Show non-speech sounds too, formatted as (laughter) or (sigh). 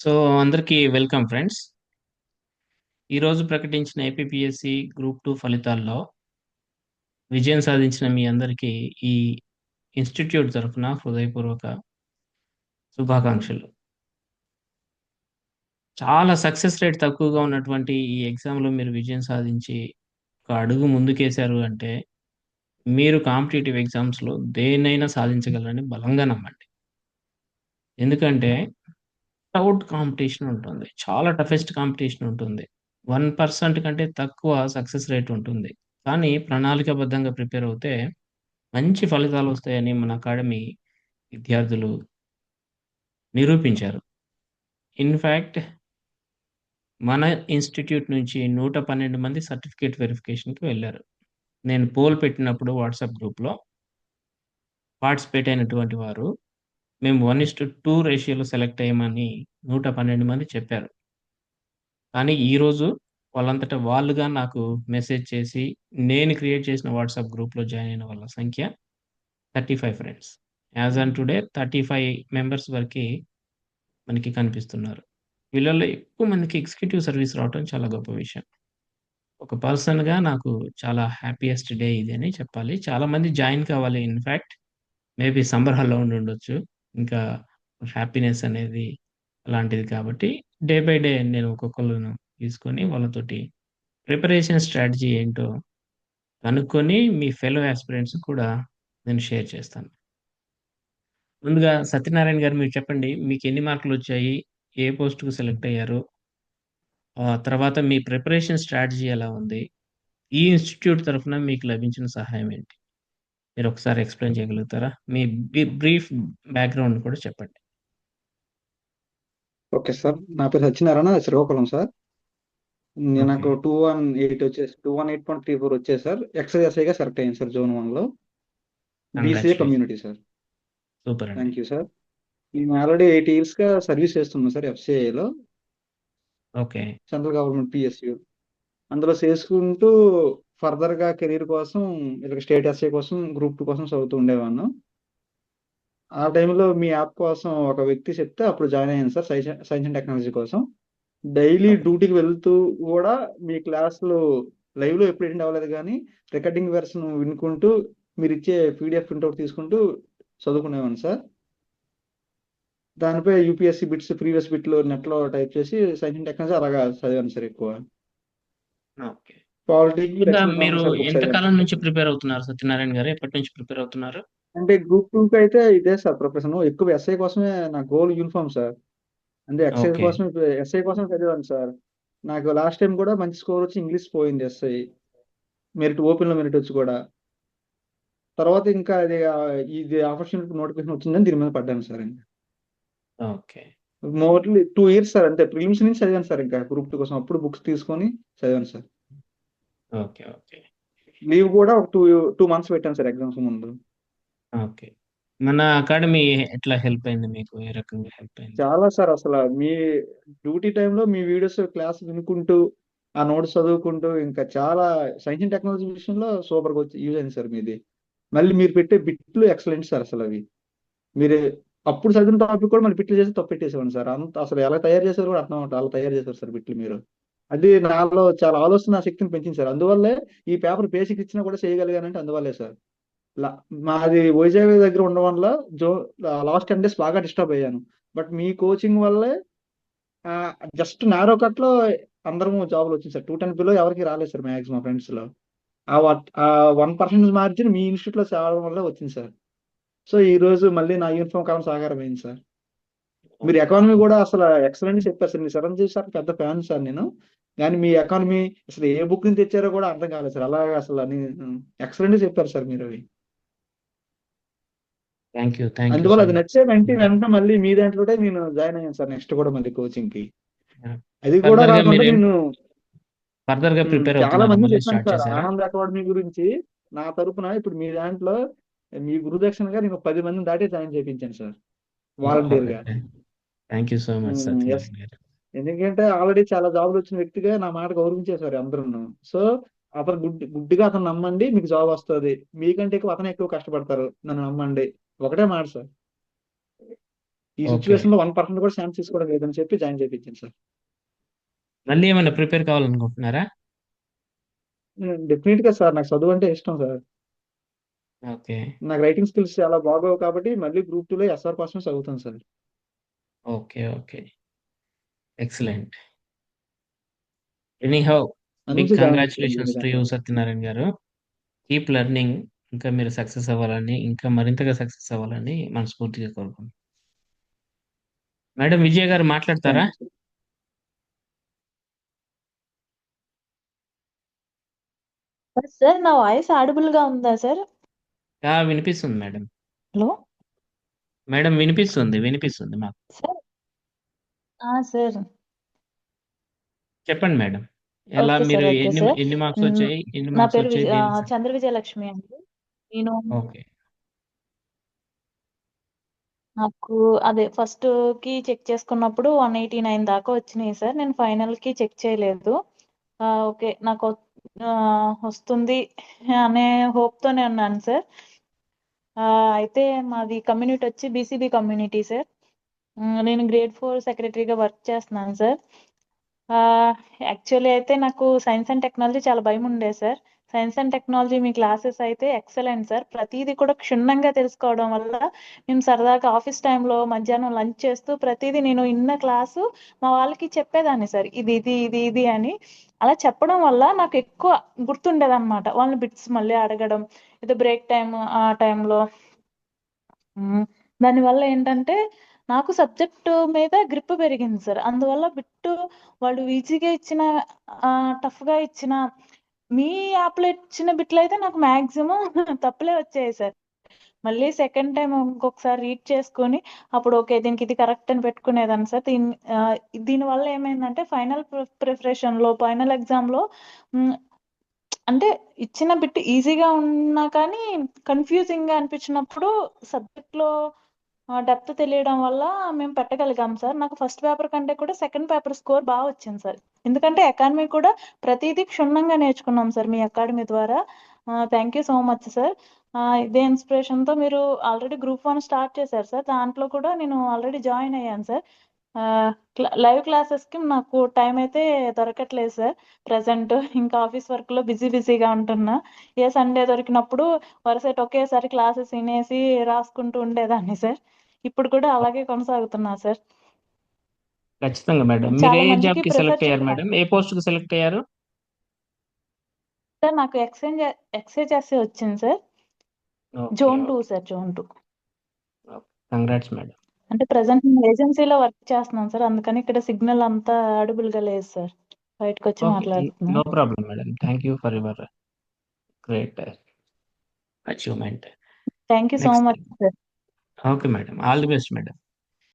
So అందరికీ welcome friends. ఈరోజు ప్రకటించిన ఏపీపీఎస్సి గ్రూప్ టూ ఫలితాల్లో విజయం సాధించిన మీ అందరికీ ఈ ఇన్‌స్టిట్యూట్ తరఫున హృదయపూర్వక శుభాకాంక్షలు. చాలా సక్సెస్ రేట్ తక్కువగా ఉన్నటువంటి ఈ ఎగ్జామ్‌లో మీరు విజయం సాధించి ఒక అడుగు ముందుకేశారు అంటే మీరు కాంపిటేటివ్ ఎగ్జామ్స్‌లో దేన్నైనా సాధించగలరని బలంగా నమ్మండి. ఎందుకంటే అవుట్ కాంపిటీషన్ ఉంటుంది. చాలా టఫెస్ట్ కాంపిటీషన్ ఉంటుంది. వన్ పర్సెంట్ కంటే తక్కువ సక్సెస్ రేట్ ఉంటుంది. కానీ ప్రణాళికాబద్ధంగా ప్రిపేర్ అవుతే మంచి ఫలితాలు వస్తాయని మన అకాడమీ విద్యార్థులు నిరూపించారు. ఇన్ఫ్యాక్ట్ మన ఇన్‌స్టిట్యూట్ నుంచి 112 మంది సర్టిఫికేట్ వెరిఫికేషన్‌కి వెళ్ళారు నేను పోల్ పెట్టినప్పుడు వాట్సాప్ గ్రూప్‌లో పార్టిసిపేట్ అయినటువంటి వారు మేము 1:2 రేషియోలో సెలెక్ట్ అయ్యామని 112 మంది చెప్పారు. కానీ ఈరోజు వాళ్ళంతటా వాళ్ళుగా నాకు మెసేజ్ చేసి నేను క్రియేట్ చేసిన వాట్సాప్ గ్రూప్‌లో జాయిన్ అయిన వాళ్ళ సంఖ్య 35 friends. As on today 35 members వరకు మనకి కనిపిస్తున్నారు. వీళ్ళల్లో ఎక్కువ మందికి ఎగ్జిక్యూటివ్ సర్వీస్ రావటం చాలా గొప్ప విషయం. ఒక పర్సన్‌గా నాకు చాలా హ్యాపీయెస్ట్ డే ఇది అని చెప్పాలి. చాలామంది జాయిన్ కావాలి ఇన్ఫ్యాక్ట్ మేబీ సంబరహాల్లో ఉండి ఉండొచ్చు ఇంకా హ్యాపీనెస్ అనేది అలాంటిది కాబట్టి డే బై డే నేను ఒక్కొక్కళ్ళను తీసుకొని వాళ్ళతోటి ప్రిపరేషన్ స్ట్రాటజీ ఏంటో కనుక్కొని మీ ఫెలో యాస్పిరెంట్స్‌కి కూడా నేను షేర్ చేస్తాను. ముందుగా సత్యనారాయణ గారు మీరు చెప్పండి. మీకు ఎన్ని మార్కులు వచ్చాయి ఏ పోస్ట్కు సెలెక్ట్ అయ్యారు? తర్వాత మీ ప్రిపరేషన్ స్ట్రాటజీ ఎలా ఉంది? ఈ ఇన్‌స్టిట్యూట్ తరఫున మీకు లభించిన సహాయం ఏంటి? మీరు ఒకసారి ఎక్స్‌ప్లెయిన్ చేయగలుగుతారా? మీ బ్రీఫ్ బ్యాక్‌గ్రౌండ్ కూడా చెప్పండి. Okay sir. నా పేరు సత్యనారాయణ. శ్రీకాకుళం సార్. నేను నాకు ఓకే. 218 వచ్చేసి 218.34 వచ్చాయి సార్. ఎక్సైజ్ ఎస్ఐగా సెలెక్ట్ అయ్యాను sir zone 1లో. BCA congratulations. Community sir. Super. Thank you sir. నేను ఆల్రెడీ 8 ఇయర్స్‌గా సర్వీస్ చేస్తున్నా సార్ ఎఫ్‌సీఐలో. ఓకే. Central government PSU. అందులో చేసుకుంటూ ఫర్దర్‌గా కెరీర్ కోసం ఇలాగ స్టేట్ ఎస్ఐ కోసం, గ్రూప్ 2 కోసం చదువుతూ ఉండేవాడిని. ఆ టైంలో మీ యాప్ కోసం ఒక వ్యక్తి చెప్తే అప్పుడు జాయిన్ అయ్యాను సార్ సైన్స్ అండ్ టెక్నాలజీ కోసం. డైలీ. డ్యూటీకి వెళ్తూ కూడా మీ క్లాస్‌లు లైవ్‌లో ఎప్పుడు అటెండ్ అవ్వలేదు గానీ రికార్డింగ్ వెర్షన్ వినుకుంటూ మీరిచ్చే పీడీఎఫ్ ప్రింటౌట్ తీసుకుంటూ చదువుకునేవాడిని సార్. దానిపై యూపీఎస్సీ బిట్స్, ప్రీవియస్ బిట్లు నెట్‌లో టైప్ చేసి సైన్స్ అండ్ టెక్నాలజీ అలాగా చదివాను సార్ ఎక్కువ. ఓకే. పాలిటిక్స్, మీరు కామర్స్ బుక్స్ ఎంత చదివాను కాలం సార్. నుంచి ప్రిపేర్ అవుతున్నారు సత్యనారాయణ గారు? ఎప్పటి నుంచి ప్రిపేర్ అవుతున్నారు? అంటే గ్రూప్ 2కి అయితే ఇదే సార్ ప్రిపరేషన్. ఎక్కువ ఎస్ఐ కోసమే నా గోల్ యూనిఫార్మ్ సార్. అంటే ఎక్సైజ్ ప్రి ఎస్ఐ కోసం చదివాను సార్. నాకు లాస్ట్ టైమ్ కూడా మంచి స్కోర్ వచ్చి ఇంగ్లీష్ పోయింది ఎస్ఐ. మెరిట్ ఓపెన్‌లో మెరిట్ వచ్చి కూడా. తర్వాత ఇంకా అది ఇది ఆపర్చునిటీ నోటిఫికేషన్ వచ్చిందని దీని మీద పడ్డాను సార్ ఇంక. ఓకే. మోస్ట్‌లీ 2 ఇయర్స్ సార్ అంతే. ప్రిలిమ్స్ నుంచి చదివాను సార్ ఇంకా గ్రూప్ 2 కోసం. అప్పుడు బుక్స్ తీసుకొని చదివాను సార్. ఓకే. ఓకే. లీవ్ కూడా ఒక 2 2 మంత్స్ పెట్టాను సార్ ఎగ్జామ్స్ ముందు. ఓకే. మన అకాడమీ ఎట్లా హెల్ప్ అయింది మీకు? ఏ రకంగా హెల్ప్ అయింది? చాలా సార్ అసల మీ డ్యూటీ టైమ్‌లో మీ వీడియోస్ క్లాస్ వినుకుంటూ, ఆ నోట్స్ చదువుకుంటూ ఇంకా చాలా సైన్స్ అండ్ టెక్నాలజీ విషయంలో సూపర్‌గా వచ్చి యూజ్ అయింది సార్ మీది. మళ్ళీ మీరు పెట్టే బిట్లు ఎక్సలెంట్ సార్ అసలవి. మీరు అప్పుడు చదివిన టాపిక్ కూడా మళ్ళీ బిట్లు చేసి తప్పెట్టేసేవాడిని సార్. అంత అసలు ఎలా తయారు చేసారో కూడా అర్థం అవ్వట్లేదు. అలా తయారు చేశారు సార్ బిట్లు మీరు. అది నాలో చాలా ఆలోచన శక్తిని పెంచింది సార్. అందువల్లే ఈ పేపర్ బేసిక్ ఇచ్చినా కూడా చేయగలిగానంటే అందువల్లే సార్. మాది వైజాగ్ దగ్గర ఉండడం వల్ల జో లాస్ట్ 10 డేస్ బాగా డిస్టర్బ్ అయ్యాను. బట్ మీ కోచింగ్ వల్లే జస్ట్ నారో కట్‌లో అందరము జాబ్‌లు వచ్చింది సార్. 210 బిలో ఎవరికి రాలేదు సార్ మాక్సిమం మా ఫ్రెండ్స్‌లో. ఆ వట్ ఆ వన్ పర్సెంట్ మార్జిన్ మీ ఇన్‌స్టిట్యూట్‌లో చేరడం వల్ల వచ్చింది సార్. సో, ఈ రోజు మళ్ళీ నా యూనిఫార్మ్ కాలం సాకారం అయింది సార్. మీరు ఎకానమీ కూడా అసల ఎక్సలెంట్‌గా చెప్పారు సార్. చిరంజీవి సార్ పెద్ద ఫ్యాన్ సార్ నేను. కానీ మీ ఎకానమీ అసలు ఏ బుక్ నుంచి తెచ్చారో కూడా అర్థం కాలేదు సార్. అలాగా అసల నేను ఎక్సలెంట్‌గా చెప్పారు సార్. థాంక్ యూ అందువల్ల అది. నచ్చే వెంటనే! వెంటనే మళ్ళీ మీ దాంట్లోనే నేను జాయిన్ అయ్యాను సార్ నెక్స్ట్ కూడా మళ్ళీ కోచింగ్‌కి. యాహ్! అది కూడా మీరేం నేను ఫర్దర్‌గా హ్మ్. ప్రిపేర్ చాలా మళ్ళీ చెప్పాను సార్. ఆనంద్ అకాడమీ గురించి నా తరపున ఇప్పుడు మీ దాంట్లో మీ గురుదక్షిణగా నేను 10 మందిని దాటి జాయిన్ చేపించాను సార్. వాలంటీర్‌గా. థాంక్ యూ సో మచ్ గారు. ఎందుకంటే ఆల్రెడీ చాలా జాబ్‌లు వచ్చిన వ్యక్తిగా నా మాట గౌరవించేసారు అందరూను. సో, అతను గుడ్ గుడ్డిగా అతన్ని నమ్మండి మీకు జాబ్ వస్తది. మీకంటే ఎక్కువ అతనే ఎక్కువ కష్టపడతారు. నన్ను నమ్మండి. ఒకటే మాట సార్. ఈ ఓకే. సిట్యుయేషన్లో వన్ పర్సెంట్ కూడా ఛాన్స్ తీసుకోవడం లేదని చెప్పి జాయిన్ చేయించాను సార్ మళ్ళీ ఏమైనా ప్రిపేర్ కావాలనుకుంటున్నారా డెఫినెట్గా సార్ నాకు చదువు అంటే ఇష్టం సార్ ఓకే నాకు రైటింగ్ స్కిల్స్ చాలా బాగోవు కాబట్టి మళ్ళీ గ్రూప్ టూ లో ఎస్ఆర్ కోసం చదువుతాను sir okay okay. Excellent. Any how big congratulations to you Satyanarayana garu. Keep learning ఇంకా మీరు సక్సెస్ అవ్వాలని ఇంకా మరింతగా సక్సెస్ అవ్వాలని మనస్ఫూర్తిగా కోరుకుంటున్నాను మేడం విజయ్ గారు మాట్లాడతారా? సార్ నా వాయిస్ ఆడిబుల్గా ఉందా సార్? ఆ, వినిపిస్తుంది మేడం. హలో? మేడం వినిపిస్తుంది వినిపిస్తుంది మాకు. సార్ ఆ సార్. చెప్పండి మేడం. ఎలా ఓకే మీరు సార్ ఓకే ఎన్ని సార్. ఎన్ని మార్క్స్ మ్, వచ్చాయి ఎన్ని నా మార్క్స్ పేరు వచ్చాయి ఆ, దేనికి చంద్ర విజయలక్ష్మి అండి. నేను ఓకే. నాకు అదే ఫస్ట్కి చెక్ చేసుకున్నప్పుడు వన్ ఎయిటీ నైన్ దాకా వచ్చినాయి సార్. నేను ఫైనల్కి చెక్ చేయలేదు. ఆ, ఓకే నాకు వ- ఆ, వస్తుంది అనే హోప్ తోనే ఉన్నాను సార్. అయితే మాది కమ్యూనిటీ వచ్చి బీసీబీ కమ్యూనిటీ సార్. నేను గ్రేడ్ ఫోర్ సెక్రటరీగా వర్క్ చేస్తున్నాను సార్. యాక్చువల్లీ అయితే నాకు సైన్స్ అండ్ టెక్నాలజీ చాలా భయం ఉండే సార్. సైన్స్ అండ్ టెక్నాలజీ మీ క్లాసెస్ అయితే ఎక్సలెంట్ సార్. ప్రతిదీ కూడా క్షుణ్ణంగా తెలుసుకోవడం వల్ల మేము సరదాగా ఆఫీస్ టైంలో మధ్యాహ్నం లంచ్ చేస్తూ ప్రతిదీ నేను ఇన్న క్లాసు మా వాళ్ళకి చెప్పేదాన్ని సార్. ఇది ఇది ఇది ఇది అని. అలా చెప్పడం వల్ల నాకు ఎక్కువ గుర్తుండేది అనమాట వాళ్ళని బిట్స్ మళ్ళీ అడగడం ఏదో బ్రేక్ టైం ఆ టైంలో. దానివల్ల ఏంటంటే నాకు సబ్జెక్టు మీద గ్రిప్ పెరిగింది సార్. అందువల్ల బిట్టు వాళ్ళు ఈజీగా ఇచ్చిన టఫ్గా ఇచ్చిన మీ యాప్లో ఇచ్చిన బిట్లు అయితే నాకు మాక్సిమం (laughs) తప్పులే వచ్చాయి సార్. మళ్ళీ సెకండ్ టైం ఇంకొకసారి రీడ్ చేసుకొని అప్పుడు ఓకే దీనికి ఇది కరెక్ట్ అని పెట్టుకునేదాన్ని సార్. దీని దీనివల్ల ఏమైందంటే ఫైనల్ ప్రిపరేషన్లో ఫైనల్ ఎగ్జామ్లో అంటే ఇచ్చిన బిట్ ఈజీగా ఉన్నా కానీ కన్ఫ్యూజింగ్గా అనిపించినప్పుడు సబ్జెక్ట్లో డెప్త్ తెలియడం వల్ల మేము పెట్టగలిగాం సార్. నాకు ఫస్ట్ పేపర్ కంటే కూడా సెకండ్ పేపర్ స్కోర్ బాగా వచ్చింది సార్. ఎందుకంటే అకాడమీ కూడా ప్రతిదీ క్షుణ్ణంగా నేర్చుకున్నాం సార్ మీ అకాడమీ ద్వారా. Thank you so much sir. ఇదే ఇన్స్పిరేషన్తో మీరు ఆల్రెడీ గ్రూప్ వన్ స్టార్ట్ చేశారు సార్. దాంట్లో కూడా నేను ఆల్రెడీ జాయిన్ అయ్యాను సార్. లైవ్ క్లాసెస్కి నాకు టైం అయితే దొరకట్లేదు సార్. ప్రజెంట్ ఇంకా ఆఫీస్ వర్క్లో బిజీ బిజీగా ఉంటున్నా. ఏ సండే దొరికినప్పుడు వరుసటి ఒకేసారి క్లాసెస్ వినేసి రాసుకుంటూ ఉండేదాన్ని సార్. ఇప్పుడు కూడా అలాగే కొనసాగుతున్నా సార్. ఖచ్చితంగా మేడం. మీరు ఏ జాబ్కి సెలెక్ట్ అయ్యారు మేడం? ఏ పోస్ట్కి సెలెక్ట్ అయ్యారు? సార్ నాకు ఎక్స్చేంజ్ ఎక్స్చేంజ్ వచ్చింది sir. Zone two sir zone two. Congrats madam. అంటే ప్రజెంట్ నేను ఏజెన్సీలో వర్క్ చేస్తున్నాను సార్. అందుకని ఇక్కడ సిగ్నల్ అంతా audible గా లేదు సార్. బయటకు వచ్చి no problem madam. Thank you for your great achievement. Thank you so much sir. Okay madam. All the best madam.